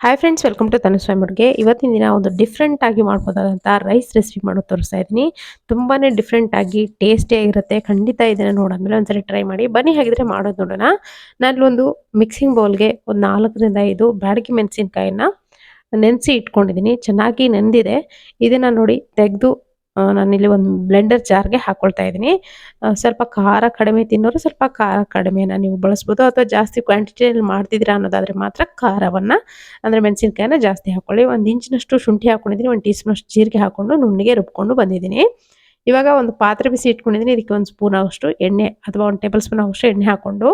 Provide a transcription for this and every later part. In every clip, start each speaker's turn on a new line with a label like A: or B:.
A: Hi friends welcome to Tanuswami ಇವತ್ತಿನ ದಿನ ಒಂದು ಡಿಫ್ರೆಂಟ್ ಆಗಿ ಮಾಡ್ಬೋದಾದಂಥ ರೈಸ್ ರೆಸಿಪಿ ಮಾಡೋದು ತೋರಿಸ್ತಾ ಇದ್ದೀನಿ. ತುಂಬಾ ಡಿಫ್ರೆಂಟ್ ಆಗಿ ಟೇಸ್ಟಿಯಾಗಿರುತ್ತೆ ಖಂಡಿತ ಇದನ್ನು ನೋಡಾದ್ಮೇಲೆ ಒಂದ್ಸರಿ ಟ್ರೈ ಮಾಡಿ. ಬನ್ನಿ ಹಾಗಿದ್ರೆ ಮಾಡೋದು ನೋಡೋಣ. ನಾನು ಒಂದು ಮಿಕ್ಸಿಂಗ್ ಬೌಲ್ಗೆ ಒಂದು ನಾಲ್ಕರಿಂದ ಐದು ಬ್ಯಾಡಗಿ ಮೆಣಸಿನ್ಕಾಯಿನ ನೆನೆಸಿ ಇಟ್ಕೊಂಡಿದ್ದೀನಿ. ಚೆನ್ನಾಗಿ ನೆಂದಿದೆ. ಇದನ್ನು ನೋಡಿ ತೆಗೆದು ನಾನಿಲ್ಲಿ ಒಂದು ಬ್ಲೆಂಡರ್ ಜಾರ್ಗೆ ಹಾಕ್ಕೊಳ್ತಾ ಇದ್ದೀನಿ. ಸ್ವಲ್ಪ ಖಾರ ಕಡಿಮೆ ತಿನ್ನೋರು ಸ್ವಲ್ಪ ಖಾರ ಕಡಿಮೆನ ನೀವು ಬಳಸ್ಬೋದು. ಅಥವಾ ಜಾಸ್ತಿ ಕ್ವಾಂಟಿಟಿಯಲ್ಲಿ ಮಾಡ್ತಿದ್ದೀರಾ ಅನ್ನೋದಾದರೆ ಮಾತ್ರ ಖಾರವನ್ನು, ಅಂದರೆ ಮೆಣಸಿನ್ಕಾಯಿನ ಜಾಸ್ತಿ ಹಾಕ್ಕೊಳ್ಳಿ ಒಂದು ಇಂಚಿನಷ್ಟು ಶುಂಠಿ ಹಾಕ್ಕೊಂಡಿದ್ದೀನಿ ಒಂದು ಟೀ ಸ್ಪೂನಷ್ಟು ಜೀರಿಗೆ ಹಾಕ್ಕೊಂಡು ನುಣ್ಣಿಗೆ ರುಬ್ಕೊಂಡು ಬಂದಿದ್ದೀನಿ. ಇವಾಗ ಒಂದು ಪಾತ್ರೆ ಬಿಸಿ ಇಟ್ಕೊಂಡಿದ್ದೀನಿ. ಇದಕ್ಕೆ ಒಂದು ಸ್ಪೂನ್ ಆಗೋಷ್ಟು ಎಣ್ಣೆ ಅಥವಾ ಒಂದು ಟೇಬಲ್ ಸ್ಪೂನ್ ಆಗೋಷ್ಟು ಎಣ್ಣೆ ಹಾಕ್ಕೊಂಡು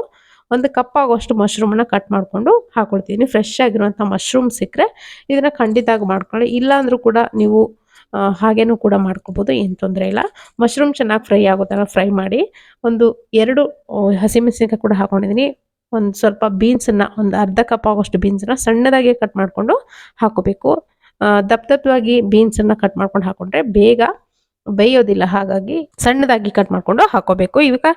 A: ಒಂದು ಕಪ್ ಆಗೋಷ್ಟು ಮಶ್ರೂಮನ್ನು ಕಟ್ ಮಾಡಿಕೊಂಡು ಹಾಕ್ಕೊಳ್ತೀನಿ ಫ್ರೆಶ್ ಆಗಿರುವಂಥ ಮಶ್ರೂಮ್ ಸಿಕ್ಕರೆ ಇದನ್ನು ಖಂಡಿತ ಮಾಡ್ಕೊಳ್ಳಿ. ಇಲ್ಲಾಂದರೂ ಕೂಡ ನೀವು ಹಾಗೇನೂ ಕೂಡ ಮಾಡ್ಕೋಬೋದು, ಏನು ತೊಂದರೆ ಇಲ್ಲ. ಮಶ್ರೂಮ್ ಚೆನ್ನಾಗಿ ಫ್ರೈ ಆಗೋ ಫ್ರೈ ಮಾಡಿ, ಒಂದು ಎರಡು ಹಸಿಮೆಣಸಿನ್ಕಾಯಿ ಕೂಡ ಹಾಕೊಂಡಿದ್ದೀನಿ ಒಂದು ಸ್ವಲ್ಪ ಬೀನ್ಸನ್ನು ಒಂದು ಅರ್ಧ ಕಪ್ ಆಗೋಷ್ಟು ಬೀನ್ಸನ್ನು ಸಣ್ಣದಾಗಿ ಕಟ್ ಮಾಡಿಕೊಂಡು ಹಾಕೋಬೇಕು. ದಪ್ಪ ದಪ್ಪವಾಗಿ ಬೀನ್ಸನ್ನು ಕಟ್ ಮಾಡ್ಕೊಂಡು ಹಾಕೊಂಡ್ರೆ ಬೇಗ ಬೇಯೋದಿಲ್ಲ, ಹಾಗಾಗಿ ಸಣ್ಣದಾಗಿ ಕಟ್ ಮಾಡ್ಕೊಂಡು ಹಾಕೋಬೇಕು. ಇವಾಗ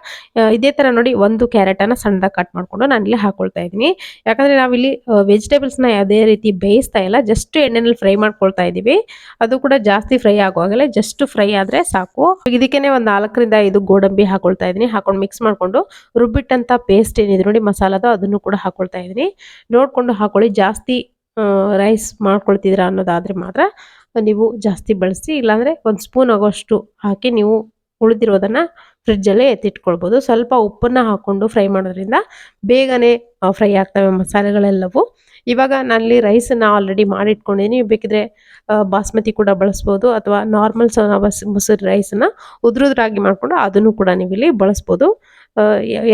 A: ಇದೇ ತರ ನೋಡಿ ಒಂದು ಕ್ಯಾರೆಟ್ ಅನ್ನ ಸಣ್ಣದಾಗಿ ಕಟ್ ಮಾಡ್ಕೊಂಡು ನಾನು ಇಲ್ಲಿ ಹಾಕೊಳ್ತಾ ಇದ್ದೀನಿ. ಯಾಕಂದ್ರೆ ನಾವಿಲ್ಲಿ ವೆಜಿಟೇಬಲ್ಸ್ನ ಯಾವುದೇ ರೀತಿ ಬೇಯಿಸ್ತಾ ಇಲ್ಲ ಜಸ್ಟ್ ಎಣ್ಣೆನಲ್ಲಿ ಫ್ರೈ ಮಾಡ್ಕೊಳ್ತಾ ಇದೀವಿ ಅದು ಕೂಡ ಜಾಸ್ತಿ ಫ್ರೈ ಆಗುವಾಗಲೇ ಜಸ್ಟ್ ಫ್ರೈ ಆದ್ರೆ ಸಾಕು. ಇದಕ್ಕೇನೆ ಒಂದು ನಾಲ್ಕರಿಂದ ಐದು ಗೋಡಂಬಿ ಹಾಕೊಳ್ತಾ ಇದೀನಿ ಹಾಕೊಂಡು ಮಿಕ್ಸ್ ಮಾಡ್ಕೊಂಡು ರುಬ್ಬಿಟ್ಟಂತ ಪೇಸ್ಟ್ ಏನಿದೆ ನೋಡಿ ಮಸಾಲದ ಅದನ್ನು ಕೂಡ ಹಾಕೊಳ್ತಾ ಇದೀನಿ ನೋಡ್ಕೊಂಡು ಹಾಕೊಳ್ಳಿ, ಜಾಸ್ತಿ ರೈಸ್ ಮಾಡ್ಕೊಳ್ತಿದ್ದೀರಾ ಅನ್ನೋದಾದ್ರೆ ಮಾತ್ರ ನೀವು ಜಾಸ್ತಿ ಬಳಸಿ, ಇಲ್ಲಾಂದರೆ ಒಂದು ಸ್ಪೂನ್ ಆಗೋಷ್ಟು ಹಾಕಿ ನೀವು ಉಳಿದಿರೋದನ್ನು ಫ್ರಿಡ್ಜಲ್ಲೇ ಎತ್ತಿಟ್ಕೊಳ್ಬೋದು. ಸ್ವಲ್ಪ ಉಪ್ಪನ್ನು ಹಾಕ್ಕೊಂಡು ಫ್ರೈ ಮಾಡೋದ್ರಿಂದ ಬೇಗನೆ ಫ್ರೈ ಆಗ್ತವೆ ಮಸಾಲೆಗಳೆಲ್ಲವೂ. ಇವಾಗ ನಾನಲ್ಲಿ ರೈಸನ್ನು ಆಲ್ರೆಡಿ ಮಾಡಿಟ್ಕೊಂಡಿದ್ದೀನಿ ಬೇಕಿದ್ರೆ ಬಾಸ್ಮತಿ ಕೂಡ ಬಳಸ್ಬೋದು ಅಥವಾ ನಾರ್ಮಲ್ ಮೊಸರು ರೈಸನ್ನು ಉದ್ರುದ್ರಾಗಿ ಮಾಡಿಕೊಂಡು ಅದನ್ನು ಕೂಡ ನೀವು ಇಲ್ಲಿ ಬಳಸ್ಬೋದು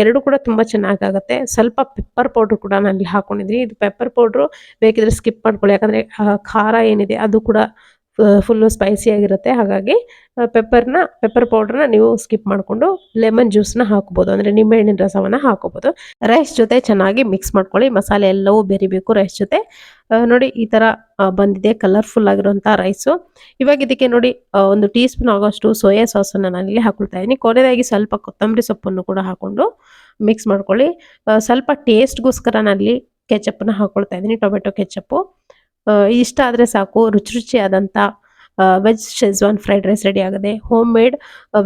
A: ಎರಡು ಕೂಡ ತುಂಬ ಚೆನ್ನಾಗಾಗುತ್ತೆ. ಸ್ವಲ್ಪ ಪೆಪ್ಪರ್ ಪೌಡ್ರ್ ಕೂಡ ನಾನಿಲ್ಲಿ ಹಾಕ್ಕೊಂಡಿದ್ದೀನಿ ಇದು ಪೆಪ್ಪರ್ ಪೌಡ್ರು ಬೇಕಿದ್ರೆ ಸ್ಕಿಪ್ ಮಾಡ್ಕೊಳ್ಳಿ. ಯಾಕಂದರೆ ಖಾರ ಏನಿದೆ ಅದು ಕೂಡ ಫುಲ್ಲು ಸ್ಪೈಸಿ ಆಗಿರುತ್ತೆ. ಹಾಗಾಗಿ ಪೆಪ್ಪರ್ನ ಪೆಪ್ಪರ್ ಪೌಡ್ರನ್ನ ನೀವು ಸ್ಕಿಪ್ ಮಾಡಿಕೊಂಡು ಲೆಮನ್ ಜ್ಯೂಸ್ನ ಹಾಕ್ಬೋದು. ಅಂದರೆ ನಿಂಬೆಹಣ್ಣಿನ ರಸವನ್ನು ಹಾಕೋಬೋದು. ರೈಸ್ ಜೊತೆ ಚೆನ್ನಾಗಿ ಮಿಕ್ಸ್ ಮಾಡ್ಕೊಳ್ಳಿ. ಮಸಾಲೆ ಎಲ್ಲವೂ ಬೆರಿಬೇಕು ರೈಸ್ ಜೊತೆ. ನೋಡಿ, ಈ ಥರ ಬಂದಿದೆ. ಕಲರ್ಫುಲ್ ಆಗಿರುವಂಥ ರೈಸು ಇವಾಗ ಇದಕ್ಕೆ ನೋಡಿ ಒಂದು ಟೀ ಸ್ಪೂನ್ ಆಗೋಷ್ಟು ಸೋಯಾ ಸಾಸನ್ನು ನಾನಿಲ್ಲಿ ಹಾಕೊಳ್ತಾ ಇದ್ದೀನಿ. ಕೊನೆಯದಾಗಿ ಸ್ವಲ್ಪ ಕೊತ್ತಂಬರಿ ಸೊಪ್ಪನ್ನು ಕೂಡ ಹಾಕ್ಕೊಂಡು ಮಿಕ್ಸ್ ಮಾಡ್ಕೊಳ್ಳಿ. ಸ್ವಲ್ಪ ಟೇಸ್ಟ್ಗೋಸ್ಕರ ನಾನಿಲ್ಲಿ ಕೆಚಪ್ಪನ್ನ ಹಾಕ್ಕೊಳ್ತಾ ಇದ್ದೀನಿ. ಟೊಮೆಟೊ ಕೆಚಪ್ಪು ಇಷ್ಟ ಆದರೆ ಸಾಕು, ರುಚಿ ರುಚಿಯಾದಂಥ veg schezwan fried rice ready ಆಗಿದೆ home made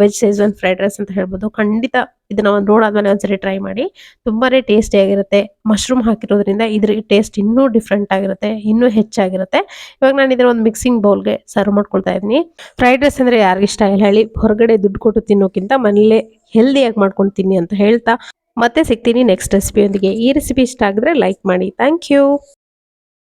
A: veg schezwan fried rice ಅಂತ ಹೇಳ್ಬೋದು. ಖಂಡಿತ ಇದನ್ನ ಒಂದು ನೋಡಾದ್ಮೇಲೆ ಒಂದ್ಸರಿ ಟ್ರೈ ಮಾಡಿ. ತುಂಬಾನೇ ಟೇಸ್ಟಿ ಆಗಿರುತ್ತೆ. ಮಶ್ರೂಮ್ ಹಾಕಿರೋದ್ರಿಂದ ಇದ್ರ ಟೇಸ್ಟ್ ಇನ್ನೂ ಡಿಫ್ರೆಂಟ್ ಆಗಿರುತ್ತೆ, ಇನ್ನೂ ಹೆಚ್ಚಾಗಿರುತ್ತೆ. ಇವಾಗ ನಾನು ಇದರ ಒಂದು ಮಿಕ್ಸಿಂಗ್ ಬೌಲ್ಗೆ ಸರ್ವ್ ಮಾಡ್ಕೊಳ್ತಾ ಇದ್ದೀನಿ. ಫ್ರೈಡ್ ರೈಸ್ ಅಂದ್ರೆ ಯಾರಿಗಿಷ್ಟ ಇಲ್ಲ ಹೇಳಿ, ಹೊರಗಡೆ ದುಡ್ಡು ಕೊಟ್ಟು ತಿನ್ನೋಕ್ಕಿಂತ ಮನೇಲೆ ಹೆಲ್ದಿಯಾಗಿ ಮಾಡ್ಕೊಂಡು ತಿನ್ನಿ ಅಂತ ಹೇಳ್ತಾ ಮತ್ತೆ ಸಿಗ್ತೀನಿ ನೆಕ್ಸ್ಟ್ ರೆಸಿಪಿಯೊಂದಿಗೆ ಈ ರೆಸಿಪಿ ಇಷ್ಟ ಆಗಿದ್ರೆ ಲೈಕ್ ಮಾಡಿ. Thank you